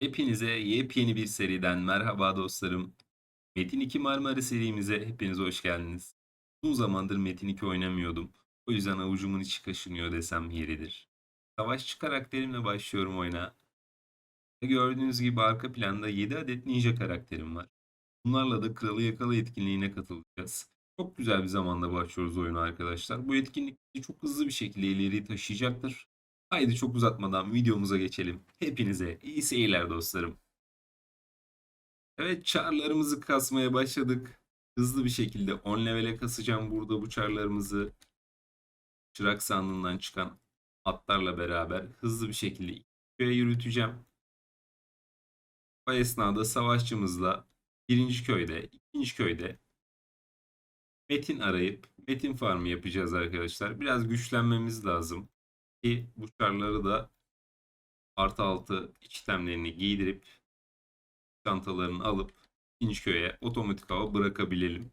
Hepinize yepyeni bir seriden merhaba dostlarım. Metin 2 Marmara serimize hepiniz hoş geldiniz. Uzun zamandır Metin 2 oynamıyordum. O yüzden avucumun içi kaşınıyor desem yeridir. Savaşçı karakterimle başlıyorum oyuna. Gördüğünüz gibi arka planda 7 adet ninja karakterim var. Bunlarla da Kralı Yakala etkinliğine katılacağız. Çok güzel bir zamanda başlıyoruz oyuna arkadaşlar. Bu etkinlik çok hızlı bir şekilde ileri taşıyacaktır. Haydi çok uzatmadan videomuza geçelim. Hepinize iyi seyirler dostlarım. Evet çarlarımızı kasmaya başladık. Hızlı bir şekilde 10 levele kasacağım burada bu çarlarımızı. Çırak sandığından çıkan atlarla beraber hızlı bir şekilde köye yürüteceğim. Bu esnada savaşçımızla birinci köyde, ikinci köyde metin arayıp metin farmı yapacağız arkadaşlar. Biraz güçlenmemiz lazım ki bu çarları da artı altı itemlerini giydirip çantalarını alıp ikinci köye otomatik hava bırakabilelim.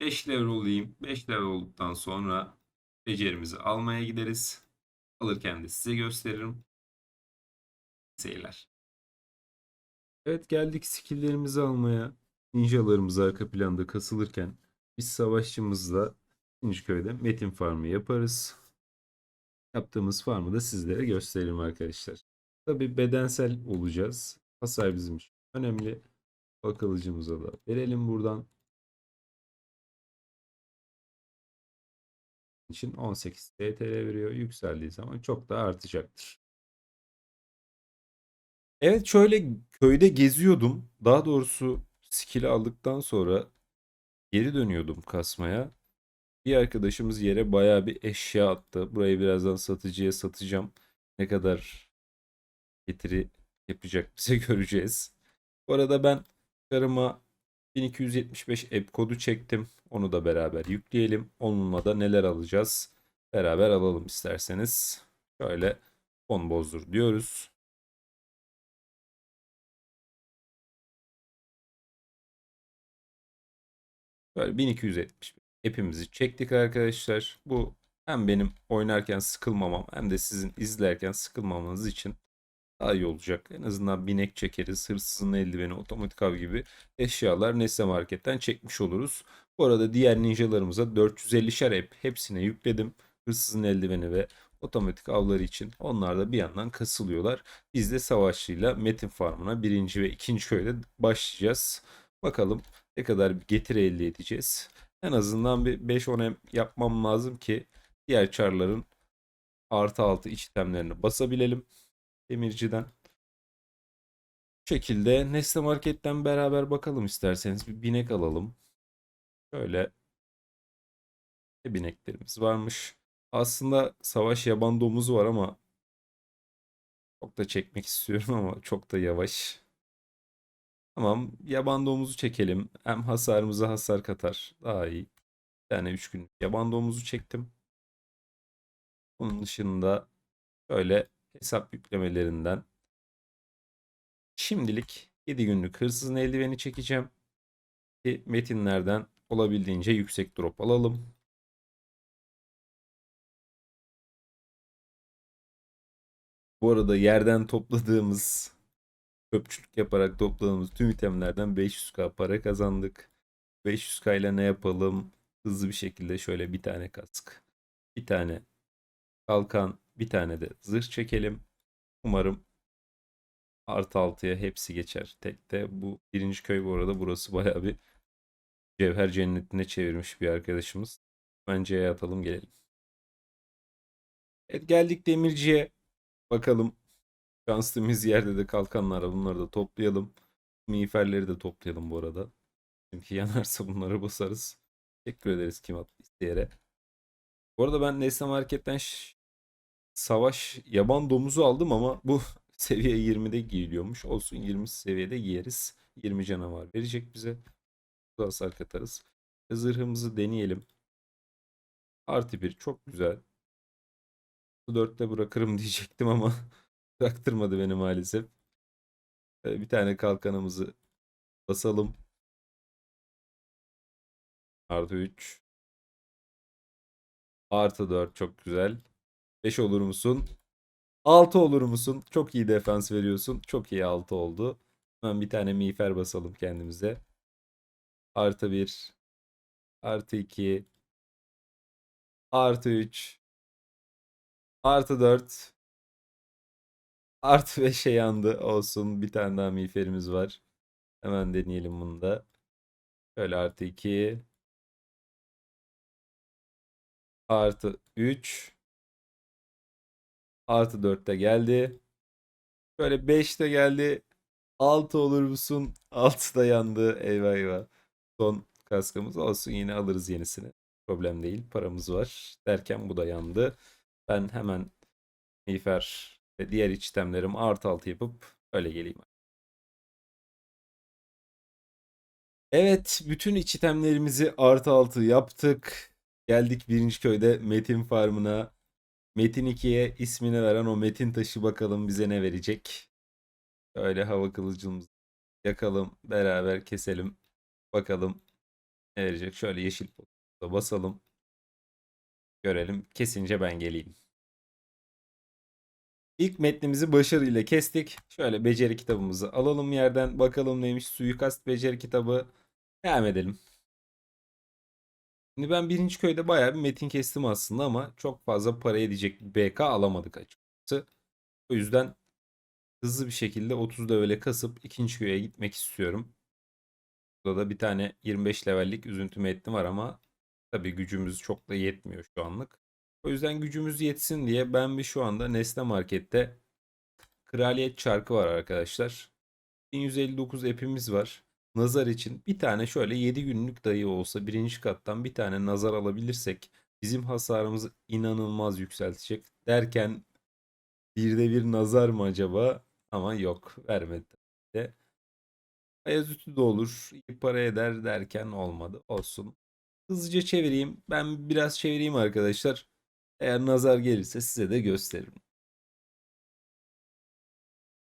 5 level olayım. 5 level olduktan sonra becerimizi almaya gideriz. Alırken de size gösteririm. Seyirler. Evet geldik skilllerimizi almaya. Ninjalarımız arka planda kasılırken biz savaşçımızla ikinci köyde metin farmı yaparız. Yaptığımız farmı da sizlere gösterelim arkadaşlar. Tabi bedensel olacağız. Hasar bizim için önemli. Bakılıcımıza da verelim buradan. için 18 TTL veriyor. Yükseldiği zaman çok daha artacaktır. Evet şöyle köyde geziyordum. Daha doğrusu skill aldıktan sonra geri dönüyordum kasmaya. Bir arkadaşımız yere baya bir eşya attı. Burayı birazdan satıcıya satacağım. Ne kadar getiri yapacak bize göreceğiz. Bu arada ben karıma 1275 app kodu çektim. Onu da beraber yükleyelim. Onunla da neler alacağız beraber alalım isterseniz. Şöyle fon bozdur diyoruz. Böyle 1270 app'imizi çektik arkadaşlar. Bu hem benim oynarken sıkılmamam hem de sizin izlerken sıkılmamanız için daha iyi olacak. En azından binek çekeriz, hırsızın eldiveni, otomatik av gibi eşyalar Nesne Market'ten çekmiş oluruz. Bu arada diğer ninjalarımıza 450'şer app hepsine yükledim. Hırsızın eldiveni ve otomatik avları için onlar da bir yandan kasılıyorlar. Biz de savaşçıyla Metin Farm'ına birinci ve ikinci köyde başlayacağız. Bakalım ne kadar bir getiri elde edeceğiz. En azından bir 5-10 em yapmam lazım ki diğer çarların artı altı iç itemlerini basabilelim demirciden. Bu şekilde Nesne Market'ten beraber bakalım isterseniz bir binek alalım. Şöyle ne bineklerimiz varmış. Aslında savaş yaban domuzu var ama çok da çekmek istiyorum ama çok da yavaş. Tamam yaban domuzu çekelim. Hem hasarımıza hasar katar. Daha iyi. Bir tane 3 gün yaban domuzu çektim. Onun dışında böyle hesap yüklemelerinden şimdilik 7 günlük hırsızın eldiveni çekeceğim. Ki metinlerden olabildiğince yüksek drop alalım. Bu arada yerden topladığımız çöpçülük yaparak topladığımız tüm itemlerden 500k para kazandık. 500k ile ne yapalım? Hızlı bir şekilde şöyle bir tane kask, bir tane kalkan, bir tane de zırh çekelim. Umarım artı altıya hepsi geçer. Tekte bu birinci köy bu arada burası baya bir cevher cennetine çevirmiş bir arkadaşımız. Bence atalım gelelim. Evet geldik demirciye. Bakalım şanslımız yerde de kalkanlar. Bunları da toplayalım. Miğferleri de toplayalım bu arada. Çünkü yanarsa bunları basarız. Teşekkür ederiz kim isteyere. Bu arada ben Nesne Market'ten savaş yaban domuzu aldım ama bu seviye 20'de giyiliyormuş. Olsun 20 seviyede giyeriz. 20 canavar verecek bize. Hasar katarız. Zırhımızı deneyelim. Artı bir çok güzel. Bu 4'te bırakırım diyecektim ama bıraktırmadı beni maalesef. Bir tane kalkanımızı basalım. Artı 3. Artı 4 çok güzel. 5 olur musun? 6 olur musun? Çok iyi defans veriyorsun. Çok iyi 6 oldu. Hemen bir tane miğfer basalım kendimize. Artı 1. Artı 2. Artı 3. Artı 4. Artı 5'e yandı. Olsun. Bir tane daha miğferimiz var. Hemen deneyelim bunu da. Şöyle artı 2. Artı 3. Artı 4 de geldi. Şöyle 5 de geldi. 6 olur musun? 6 da yandı. Eyvah eyvah. Son kaskımız olsun. Yine alırız yenisini. Problem değil. Paramız var. Derken bu da yandı. Ben hemen miğfer ve diğer içtemlerim artı 6 yapıp öyle geleyim. Evet, bütün iç itemlerimizi artı altı yaptık. Geldik birinci köyde Metin Farmı'na. Metin 2'ye ismini veren o Metin taşı bakalım bize ne verecek. Şöyle hava kılıcımızı yakalım, beraber keselim. Bakalım ne verecek. Şöyle yeşil basalım. Görelim. Kesince ben geleyim. İlk metnimizi başarıyla kestik. Şöyle beceri kitabımızı alalım yerden. Bakalım neymiş suikast beceri kitabı. Devam edelim. Şimdi ben birinci köyde bayağı bir metin kestim aslında ama çok fazla para edecek bir BK alamadık açıkçası. O yüzden hızlı bir şekilde 30 levele kasıp ikinci köye gitmek istiyorum. Burada da bir tane 25 levellik üzüntü metni var ama tabii gücümüz çok da yetmiyor şu anlık. O yüzden gücümüz yetsin diye ben bir şu anda Nesne Market'te Kraliyet Çarkı var arkadaşlar. 1159 epimiz var. Nazar için bir tane şöyle 7 günlük dayı olsa birinci kattan bir tane nazar alabilirsek bizim hasarımızı inanılmaz yükseltecek. Derken birde bir nazar mı acaba? Ama yok vermedi. De. Ayazütü de olur. iyi para eder derken olmadı. Olsun. Hızlıca çevireyim. Ben biraz çevireyim arkadaşlar. Eğer nazar gelirse size de gösteririm.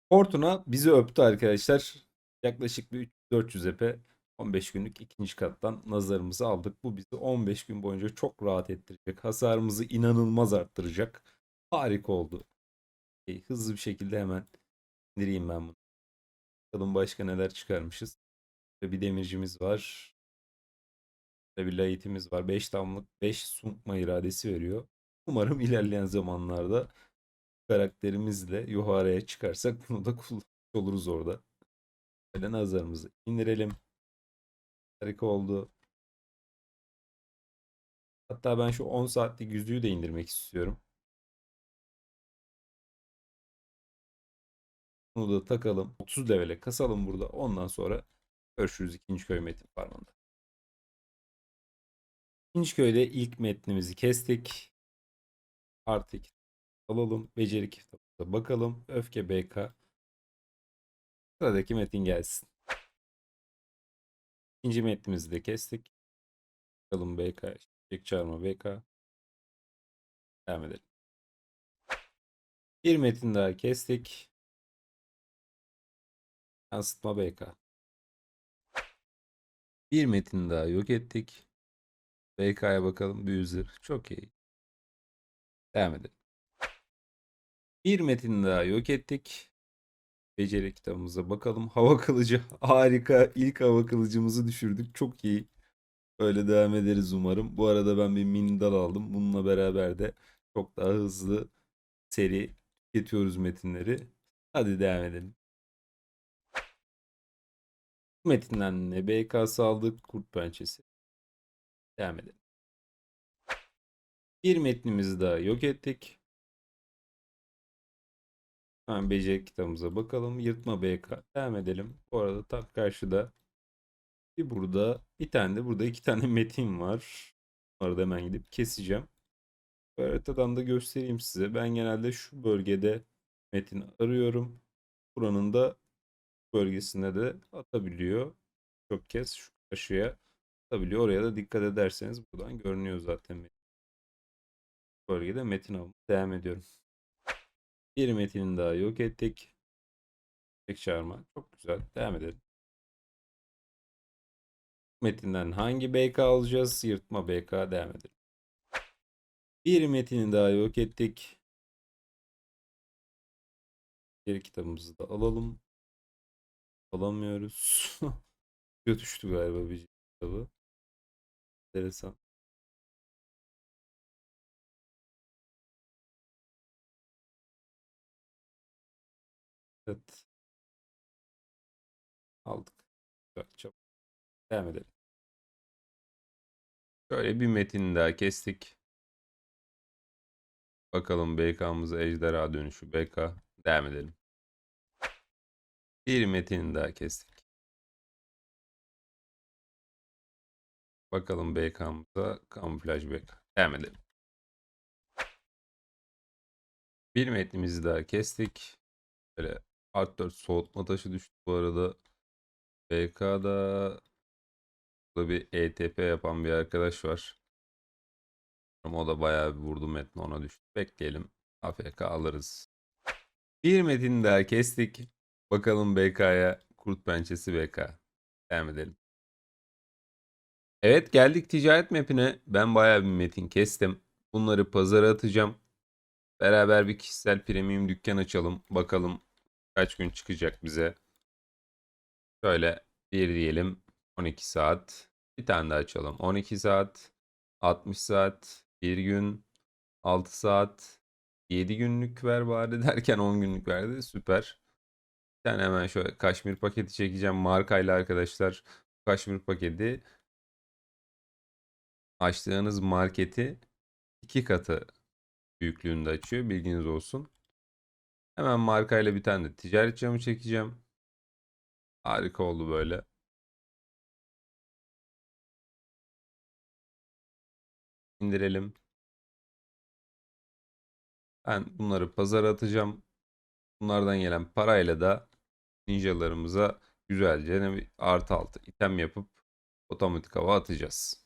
Fortuna bizi öptü arkadaşlar. Yaklaşık bir 400 epe 15 günlük ikinci kattan nazarımızı aldık. Bu bizi 15 gün boyunca çok rahat ettirecek. Hasarımızı inanılmaz arttıracak. Harika oldu. Okay, hızlı bir şekilde hemen indireyim ben bunu. Bakalım başka neler çıkarmışız. Bir demircimiz var. Bir layitimiz var. 5 damlık 5 suntma iradesi veriyor. Umarım ilerleyen zamanlarda karakterimizle yuharaya çıkarsak bunu da kullanmış oluruz orada. Böyle nazarımızı indirelim. Harika oldu. Hatta ben şu 10 saatlik yüzüğü de indirmek istiyorum. Bunu da takalım. 30 levele kasalım burada. Ondan sonra görüşürüz ikinci köy metin farmında. İkinci köyde ilk metnimizi kestik. Artık alalım. Beceri kitabına bakalım. Öfke BK. Sıradaki metin gelsin. İkinci metnimizi de kestik. Bakalım BK. Çiçek çağırma BK. Devam edelim. Bir metin daha kestik. Yansıtma BK. Bir metin daha yok ettik. BK'ya bakalım. Büyüzür. Çok iyi. Devam edelim. Bir metin daha yok ettik. Beceri kitabımıza bakalım. Hava kılıcı harika. İlk hava kılıcımızı düşürdük. Çok iyi. Öyle devam ederiz umarım. Bu arada ben bir mini dal aldım. Bununla beraber de çok daha hızlı seri tüketiyoruz metinleri. Hadi devam edelim. Metinden ne BK'sı aldık. Kurt pençesi. Devam edelim. Bir metnimizi daha yok ettik. Hemen beceri kitabımıza bakalım. Yırtma BK. Devam edelim. Bu arada tam karşıda bir burada bir tane de burada iki tane metin var. Bunları hemen gidip keseceğim. Bu haritadan da göstereyim size. Ben genelde şu bölgede metin arıyorum. Buranın da bölgesinde de atabiliyor. Çok kez şu karşıya atabiliyor. Oraya da dikkat ederseniz buradan görünüyor zaten metin. Bölgede metin almaya devam ediyorum. Bir metini daha yok ettik. Tek çağırma. Çok güzel. Devam edelim. Metinden hangi BK alacağız? Yırtma BK devam edelim. Bir metini daha yok ettik. Geri kitabımızı da alalım. Alamıyoruz. Götüştü galiba bir kitabı. Enteresan. Evet. Aldık. Güzel, çabuk. Devam edelim. Şöyle bir metin daha kestik. Bakalım BK'mıza ejderha dönüşü BK. Devam edelim. Bir metin daha kestik. Bakalım BK'mıza kamuflaj BK. Devam edelim. Bir metnimizi daha kestik. Böyle Art 4 soğutma taşı düştü bu arada. BK'da burada bir ETP yapan bir arkadaş var. O da bayağı bir vurdu metni ona düştü. Bekleyelim. AFK alırız. Bir metin daha kestik. Bakalım BK'ya kurt pençesi BK. Devam edelim. Evet geldik ticaret mapine. Ben bayağı bir metin kestim. Bunları pazara atacağım. Beraber bir kişisel premium dükkan açalım. Bakalım kaç gün çıkacak bize. Şöyle bir diyelim 12 saat. Bir tane daha açalım. 12 saat, 60 saat, 1 gün, 6 saat, 7 günlük ver bari derken 10 günlük verdi. Süper. Bir tane hemen şöyle kaşmir paketi çekeceğim markayla arkadaşlar. Kaşmir paketi açtığınız marketi iki katı büyüklüğünde açıyor. Bilginiz olsun. Hemen markayla bir tane de ticaret camı çekeceğim. Harika oldu böyle. İndirelim. Ben bunları pazara atacağım. Bunlardan gelen parayla da ninjalarımıza güzelce bir artı altı item yapıp otomatik hava atacağız.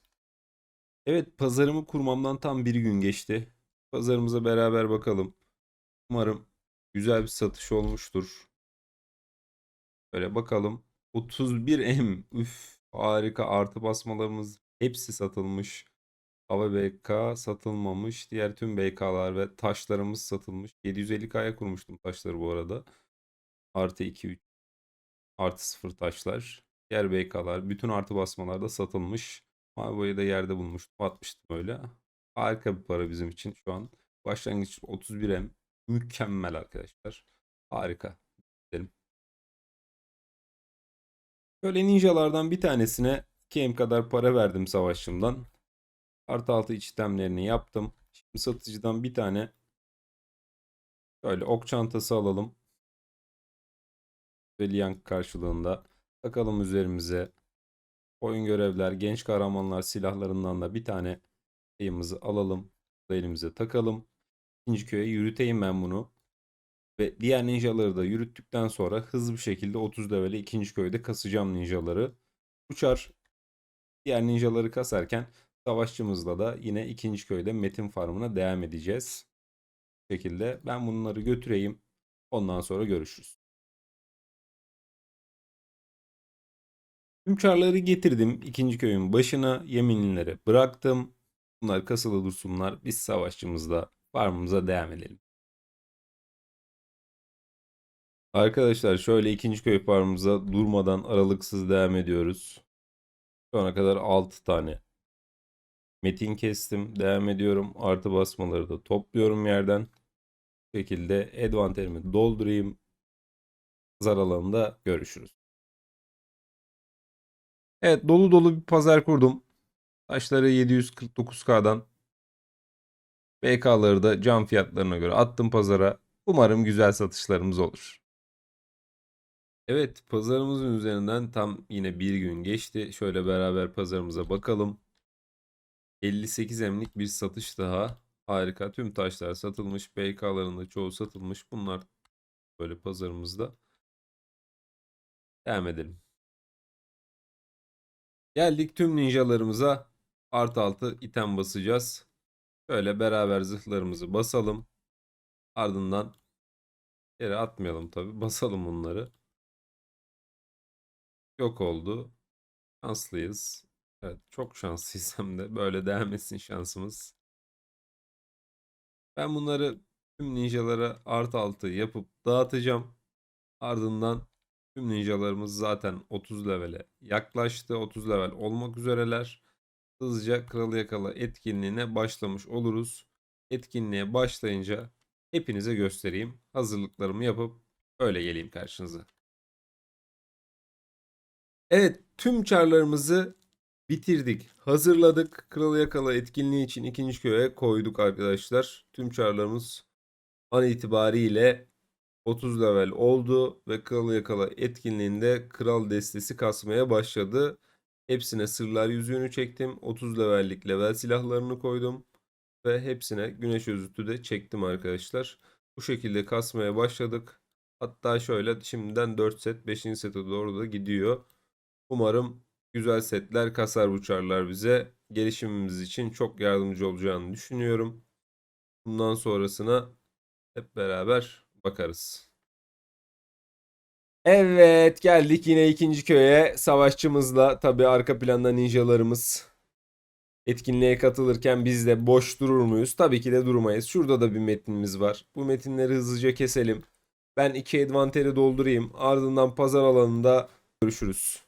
Evet pazarımı kurmamdan tam bir gün geçti. Pazarımıza beraber bakalım. Umarım güzel bir satış olmuştur. Böyle bakalım. 31M. Üf harika artı basmalarımız hepsi satılmış. Hava BK satılmamış. Diğer tüm BK'lar ve taşlarımız satılmış. 750K'ya kurmuştum taşları bu arada. Artı 2 3 artı 0 taşlar. Diğer BK'lar bütün artı basmalar da satılmış. Mavi boyayı da yerde bulmuştum. Atmıştım öyle. Harika bir para bizim için şu an. Başlangıç 31M. Mükemmel arkadaşlar. Harika. Gidelim. Böyle ninjalardan bir tanesine 2M kadar para verdim savaşçımdan. Artı altı iç itemlerini yaptım. Şimdi satıcıdan bir tane böyle ok çantası alalım. Ve Liang karşılığında. Takalım üzerimize. Oyun görevler, genç kahramanlar silahlarından da bir tane sayımızı alalım. Elimize takalım. İkinci köye yürüteyim ben bunu. Ve diğer ninjaları da yürüttükten sonra hızlı bir şekilde 30 levele ikinci köyde kasacağım ninjaları. Uçar diğer ninjaları kasarken savaşçımızla da yine ikinci köyde metin farmına devam edeceğiz. Bu şekilde ben bunları götüreyim. Ondan sonra görüşürüz. Tüm çarları getirdim. ikinci köyün başına yeminlere bıraktım. Bunlar kasılı dursunlar. Biz savaşçımızla farmımıza devam edelim. Arkadaşlar şöyle ikinci köy farmımıza durmadan aralıksız devam ediyoruz. Şu ana kadar 6 tane metin kestim. Devam ediyorum. Artı basmaları da topluyorum yerden. Bu şekilde advanterimi doldurayım. Pazar alanında görüşürüz. Evet dolu dolu bir pazar kurdum. Taşları 749K'dan BK'ları da cam fiyatlarına göre attım pazara. Umarım güzel satışlarımız olur. Evet pazarımızın üzerinden tam yine bir gün geçti. Şöyle beraber pazarımıza bakalım. 58 emlik bir satış daha. Harika. Tüm taşlar satılmış. BK'ların da çoğu satılmış. Bunlar böyle pazarımızda. Devam edelim. Geldik tüm ninjalarımıza artı altı item basacağız. Şöyle beraber zırhlarımızı basalım. Ardından yere atmayalım tabi. Basalım bunları. Yok oldu. Şanslıyız. Evet çok şanslıyız hem de. Böyle devam etsin şansımız. Ben bunları tüm ninjalara artı altı yapıp dağıtacağım. Ardından tüm ninjalarımız zaten 30 levele yaklaştı. 30 level olmak üzereler. Hızlıca Kralı Yakala etkinliğine başlamış oluruz. Etkinliğe başlayınca hepinize göstereyim. Hazırlıklarımı yapıp öyle geleyim karşınıza. Evet tüm çarlarımızı bitirdik. Hazırladık. Kralı Yakala etkinliği için ikinci köye koyduk arkadaşlar. Tüm çarlarımız an itibariyle 30 level oldu ve Kralı Yakala etkinliğinde kral destesi kasmaya başladı. Hepsine sırlar yüzüğünü çektim. 30 levellik level silahlarını koydum. Ve hepsine güneş özütü de çektim arkadaşlar. Bu şekilde kasmaya başladık. Hatta şöyle şimdiden 4 set 5. sete doğru da gidiyor. Umarım güzel setler kasar bu çarlar bize. Gelişimimiz için çok yardımcı olacağını düşünüyorum. Bundan sonrasına hep beraber bakarız. Evet geldik yine ikinci köye. Savaşçımızla tabi arka planda ninjalarımız. Etkinliğe katılırken biz de boş durur muyuz? Tabii ki de durmayız. Şurada da bir metinimiz var. Bu metinleri hızlıca keselim. Ben iki advanteri doldurayım. Ardından pazar alanında görüşürüz.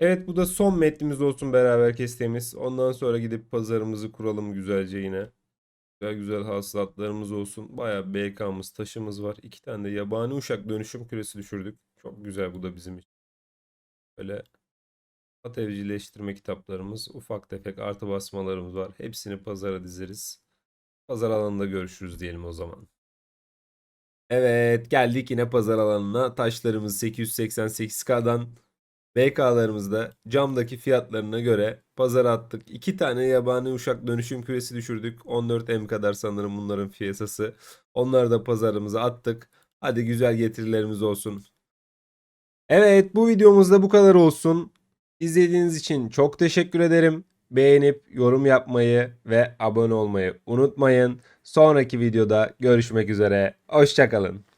Evet bu da son metnimiz olsun beraber kestiğimiz. Ondan sonra gidip pazarımızı kuralım güzelce yine. Güzel güzel hasılatlarımız olsun. Bayağı BK'mız, taşımız var. İki tane de yabani uşak dönüşüm küresi düşürdük. Çok güzel bu da bizim için. Böyle at evcilleştirme kitaplarımız, ufak tefek artı basmalarımız var. Hepsini pazara dizeriz. Pazar alanında görüşürüz diyelim o zaman. Evet geldik yine pazar alanına. Taşlarımız 888K'dan BK'larımız da camdaki fiyatlarına göre pazara attık. İki tane yabani uşak dönüşüm küresi düşürdük. 14M kadar sanırım bunların piyasası. Onları da pazarımıza attık. Hadi güzel getirilerimiz olsun. Evet bu videomuzda bu kadar olsun. İzlediğiniz için çok teşekkür ederim. Beğenip yorum yapmayı ve abone olmayı unutmayın. Sonraki videoda görüşmek üzere. Hoşçakalın.